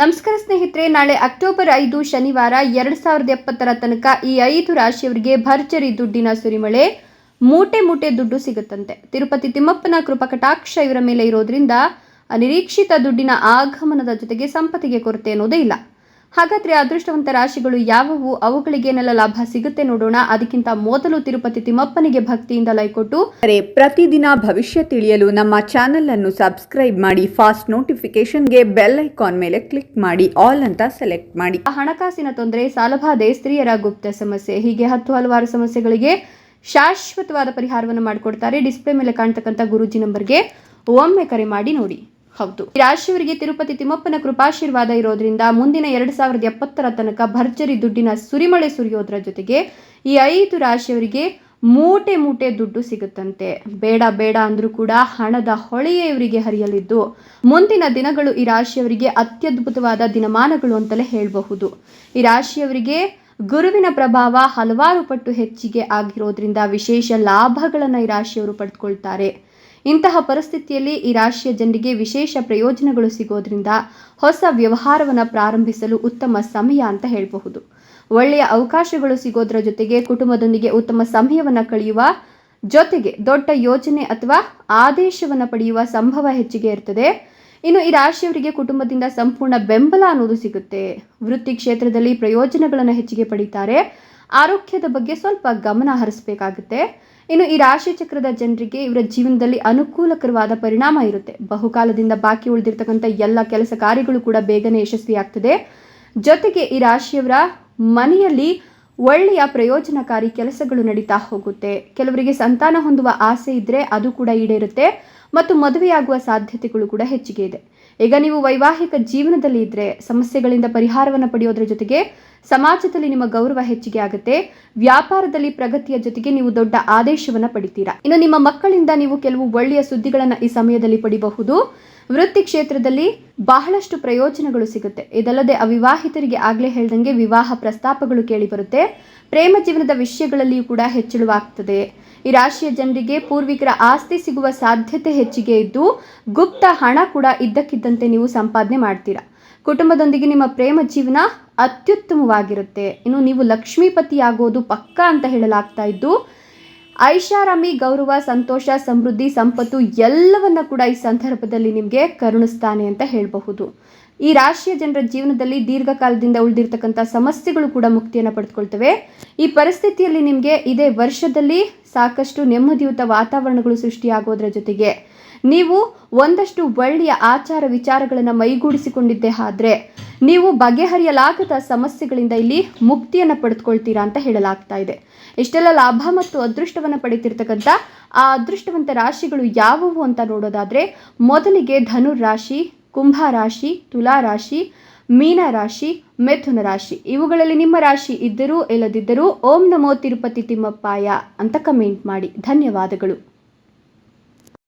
ನಮಸ್ಕಾರ ಸ್ನೇಹಿತರೆ, ನಾಳೆ ಅಕ್ಟೋಬರ್ ಐದು, ಶನಿವಾರ ಎರಡು ಸಾವಿರದ ಎಪ್ಪತ್ತರ ತನಕ ಈ ಐದು ರಾಶಿಯವರಿಗೆ ಭರ್ಜರಿ ದುಡ್ಡಿನ ಸುರಿಮಳೆ, ಮೂಟೆ ಮೂಟೆ ದುಡ್ಡು ಸಿಗುತ್ತಂತೆ. ತಿರುಪತಿ ತಿಮ್ಮಪ್ಪನ ಕೃಪಕಟಾಕ್ಷ ಇವರ ಮೇಲೆ ಇರೋದ್ರಿಂದ ಅನಿರೀಕ್ಷಿತ ದುಡ್ಡಿನ ಆಗಮನದ ಜೊತೆಗೆ ಸಂಪತ್ತಿಗೆ ಕೊರತೆ ಅನ್ನೋದೇ ಇಲ್ಲ. ಹಾಗಾದ್ರೆ ಅದೃಷ್ಟವಂತ ರಾಶಿಗಳು ಯಾವುವು? ಅವುಗಳಿಗೇನೆಲ್ಲ ಲಾಭ ಸಿಗುತ್ತೆ ನೋಡೋಣ. ಅದಕ್ಕಿಂತ ಮೊದಲು ತಿರುಪತಿ ತಿಮ್ಮಪ್ಪನಿಗೆ ಭಕ್ತಿಯಿಂದ ಲೈಕೊಟ್ಟು ಅರೆ ಪ್ರತಿದಿನ ಭವಿಷ್ಯ ತಿಳಿಯಲು ನಮ್ಮ ಚಾನೆಲ್ ಅನ್ನು ಸಬ್ಸ್ಕ್ರೈಬ್ ಮಾಡಿ ಫಾಸ್ಟ್ ನೋಟಿಫಿಕೇಶನ್ಗೆ ಬೆಲ್ ಐಕಾನ್ ಮೇಲೆ ಕ್ಲಿಕ್ ಮಾಡಿ ಆಲ್ ಅಂತ ಸೆಲೆಕ್ಟ್ ಮಾಡಿ. ಹಣಕಾಸಿನ ತೊಂದರೆ ಸಾಲಬಾಧೆ ಸ್ತ್ರೀಯರ ಗುಪ್ತ ಸಮಸ್ಯೆ ಹೀಗೆ ಹತ್ತು ಹಲವಾರು ಸಮಸ್ಯೆಗಳಿಗೆ ಶಾಶ್ವತವಾದ ಪರಿಹಾರವನ್ನು ಮಾಡಿಕೊಡ್ತಾರೆ. ಡಿಸ್ಪ್ಲೇ ಮೇಲೆ ಕಾಣ್ತಕ್ಕಂಥ ಗುರೂಜಿ ನಂಬರ್ಗೆ ಒಮ್ಮೆ ಕರೆ ಮಾಡಿ ನೋಡಿ. ಹೌದು. ರಾಶಿಯವರಿಗೆ ತಿರುಪತಿ ತಿಮ್ಮಪ್ಪನ ಕೃಪಾಶೀರ್ವಾದ ಇರೋದ್ರಿಂದ ಮುಂದಿನ ಎರಡ್ ಸಾವಿರದ ಎಪ್ಪತ್ತರ ತನಕ ಭರ್ಜರಿ ದುಡ್ಡಿನ ಸುರಿಮಳೆ ಸುರಿಯೋದ್ರ ಜೊತೆಗೆ ಈ ಐದು ರಾಶಿಯವರಿಗೆ ಮೂಟೆ ಮೂಟೆ ದುಡ್ಡು ಸಿಗುತ್ತಂತೆ. ಬೇಡ ಬೇಡ ಅಂದ್ರೂ ಕೂಡ ಹಣದ ಹೊಳೆಯೇ ಇವರಿಗೆ ಹರಿಯಲಿದ್ದು ಮುಂದಿನ ದಿನಗಳು ಈ ರಾಶಿಯವರಿಗೆ ಅತ್ಯದ್ಭುತವಾದ ದಿನಮಾನಗಳು ಅಂತಲೇ ಹೇಳಬಹುದು. ಈ ರಾಶಿಯವರಿಗೆ ಗುರುವಿನ ಪ್ರಭಾವ ಹಲವಾರು ಪಟ್ಟು ಹೆಚ್ಚಿಗೆ ಆಗಿರೋದ್ರಿಂದ ವಿಶೇಷ ಲಾಭಗಳನ್ನು ಈ ರಾಶಿಯವರು ಪಡೆದುಕೊಳ್ತಾರೆ ಇಂತಹ ಪರಿಸ್ಥಿತಿಯಲ್ಲಿ ಈ ರಾಶಿಯ ಜನರಿಗೆ ವಿಶೇಷ ಪ್ರಯೋಜನಗಳು ಸಿಗೋದ್ರಿಂದ ಹೊಸ ವ್ಯವಹಾರವನ್ನು ಪ್ರಾರಂಭಿಸಲು ಉತ್ತಮ ಸಮಯ ಅಂತ ಹೇಳಬಹುದು. ಒಳ್ಳೆಯ ಅವಕಾಶಗಳು ಸಿಗೋದ್ರ ಜೊತೆಗೆ ಕುಟುಂಬದೊಂದಿಗೆ ಉತ್ತಮ ಸಮಯವನ್ನು ಕಳೆಯುವ ಜೊತೆಗೆ ದೊಡ್ಡ ಯೋಜನೆ ಅಥವಾ ಆದೇಶವನ್ನು ಪಡೆಯುವ ಸಂಭವ ಹೆಚ್ಚಿಗೆ ಇರ್ತದೆ. ಇನ್ನು ಈ ರಾಶಿಯವರಿಗೆ ಕುಟುಂಬದಿಂದ ಸಂಪೂರ್ಣ ಬೆಂಬಲ ಅನ್ನೋದು ಸಿಗುತ್ತೆ. ವೃತ್ತಿ ಕ್ಷೇತ್ರದಲ್ಲಿ ಪ್ರಯೋಜನಗಳನ್ನು ಹೆಚ್ಚಿಗೆ ಪಡೀತಾರೆ. ಆರೋಗ್ಯದ ಬಗ್ಗೆ ಸ್ವಲ್ಪ ಗಮನ ಹರಿಸಬೇಕಾಗುತ್ತೆ. ಇನ್ನು ಈ ರಾಶಿ ಚಕ್ರದ ಜನರಿಗೆ ಇವರ ಜೀವನದಲ್ಲಿ ಅನುಕೂಲಕರವಾದ ಪರಿಣಾಮ ಇರುತ್ತೆ. ಬಹುಕಾಲದಿಂದ ಬಾಕಿ ಉಳಿದಿರ್ತಕ್ಕಂಥ ಎಲ್ಲ ಕೆಲಸ ಕಾರ್ಯಗಳು ಕೂಡ ಬೇಗನೆ ಯಶಸ್ವಿಯಾಗ್ತದೆ. ಜೊತೆಗೆ ಈ ರಾಶಿಯವರ ಮನೆಯಲ್ಲಿ ಒಳ್ಳೆಯ ಪ್ರಯೋಜನಕಾರಿ ಕೆಲಸಗಳು ನಡೀತಾ ಹೋಗುತ್ತೆ. ಕೆಲವರಿಗೆ ಸಂತಾನ ಹೊಂದುವ ಆಸೆ ಇದ್ದರೆ ಅದು ಕೂಡ ಈಡೇರುತ್ತೆ. ಮತ್ತು ಮದುವೆಯಾಗುವ ಸಾಧ್ಯತೆಗಳು ಕೂಡ ಹೆಚ್ಚಿಗೆ ಇದೆ. ಈಗ ನೀವು ವೈವಾಹಿಕ ಜೀವನದಲ್ಲಿ ಇದ್ದರೆ ಸಮಸ್ಯೆಗಳಿಂದ ಪರಿಹಾರವನ್ನು ಪಡೆಯೋದ್ರ ಜೊತೆಗೆ ಸಮಾಜದಲ್ಲಿ ನಿಮ್ಮ ಗೌರವ ಹೆಚ್ಚಿಗೆ ಆಗುತ್ತೆ. ವ್ಯಾಪಾರದಲ್ಲಿ ಪ್ರಗತಿಯ ಜೊತೆಗೆ ನೀವು ದೊಡ್ಡ ಆದೇಶವನ್ನು ಪಡಿತೀರಾ. ಇನ್ನು ನಿಮ್ಮ ಮಕ್ಕಳಿಂದ ನೀವು ಕೆಲವು ಒಳ್ಳೆಯ ಸುದ್ದಿಗಳನ್ನು ಈ ಸಮಯದಲ್ಲಿ ಪಡಿಬಹುದು. ವೃತ್ತಿ ಕ್ಷೇತ್ರದಲ್ಲಿ ಬಹಳಷ್ಟು ಪ್ರಯೋಜನಗಳು ಸಿಗುತ್ತೆ. ಇದಲ್ಲದೆ ಅವಿವಾಹಿತರಿಗೆ ಆಗಲೇ ಹೇಳ್ದಂಗೆ ವಿವಾಹ ಪ್ರಸ್ತಾಪಗಳು ಕೇಳಿಬರುತ್ತೆ ಪ್ರೇಮ ಜೀವನದ ವಿಷಯಗಳಲ್ಲಿಯೂ ಕೂಡ ಹೆಚ್ಚಳವಾಗ್ತದೆ. ಈ ರಾಶಿಯ ಜನರಿಗೆ ಪೂರ್ವಿಕರ ಆಸ್ತಿ ಸಿಗುವ ಸಾಧ್ಯತೆ ಹೆಚ್ಚಿಗೆ ಇದ್ದು, ಗುಪ್ತ ಹಣ ಕೂಡ ಇದ್ದಕ್ಕಿದ್ದಂತೆ ನೀವು ಸಂಪಾದನೆ ಮಾಡ್ತೀರಾ. ಕುಟುಂಬದೊಂದಿಗೆ ನಿಮ್ಮ ಪ್ರೇಮ ಜೀವನ ಅತ್ಯುತ್ತಮವಾಗಿರುತ್ತೆ. ಇನ್ನು ನೀವು ಲಕ್ಷ್ಮೀಪತಿ ಆಗೋದು ಪಕ್ಕ ಅಂತ ಹೇಳಲಾಗ್ತಾ ಇದ್ದು, ಐಷಾರಾಮಿ, ಗೌರವ, ಸಂತೋಷ, ಸಮೃದ್ಧಿ, ಸಂಪತ್ತು ಎಲ್ಲವನ್ನ ಕೂಡ ಈ ಸಂದರ್ಭದಲ್ಲಿ ನಿಮಗೆ ಕರುಣಿಸ್ತಾನೆ ಅಂತ ಹೇಳಬಹುದು. ಈ ರಾಶಿಯ ಜನರ ಜೀವನದಲ್ಲಿ ದೀರ್ಘಕಾಲದಿಂದ ಉಳಿದಿರ್ತಕ್ಕಂಥ ಸಮಸ್ಯೆಗಳು ಕೂಡ ಮುಕ್ತಿಯನ್ನು ಪಡೆದುಕೊಳ್ತವೆ. ಈ ಪರಿಸ್ಥಿತಿಯಲ್ಲಿ ನಿಮಗೆ ಇದೇ ವರ್ಷದಲ್ಲಿ ಸಾಕಷ್ಟು ನೆಮ್ಮದಿಯುತ ವಾತಾವರಣಗಳು ಸೃಷ್ಟಿಯಾಗೋದ್ರ ಜೊತೆಗೆ ನೀವು ಒಂದಷ್ಟು ಒಳ್ಳೆಯ ಆಚಾರ ವಿಚಾರಗಳನ್ನು ಮೈಗೂಡಿಸಿಕೊಂಡಿದ್ದೇ ಆದ್ರೆ ನೀವು ಬಗೆಹರಿಯಲಾಗದ ಸಮಸ್ಯೆಗಳಿಂದ ಇಲ್ಲಿ ಮುಕ್ತಿಯನ್ನು ಪಡೆದುಕೊಳ್ತೀರಾ ಅಂತ ಹೇಳಲಾಗ್ತಾ ಇದೆ. ಇಷ್ಟೆಲ್ಲ ಲಾಭ ಮತ್ತು ಅದೃಷ್ಟವನ್ನು ಪಡೆಯುತ್ತಿರ್ತಕ್ಕಂಥ ಆ ಅದೃಷ್ಟವಂತ ರಾಶಿಗಳು ಯಾವುವು ಅಂತ ನೋಡೋದಾದ್ರೆ ಮೊದಲಿಗೆ ಧನು ರಾಶಿ ಕುಂಭ ರಾಶಿ, ತುಲಾ ರಾಶಿ, ಮೀನ ರಾಶಿ, ಮಿಥುನ ರಾಶಿ. ಇವುಗಳಲ್ಲಿ ನಿಮ್ಮ ರಾಶಿ ಇದ್ದರೂ, ಇಲ್ಲದಿದ್ದರೂ, ಓಂ ನಮೋ ತಿರುಪತಿ ತಿಮ್ಮಪ್ಪಾಯ ಅಂತ ಕಮೆಂಟ್ ಮಾಡಿ. ಧನ್ಯವಾದಗಳು.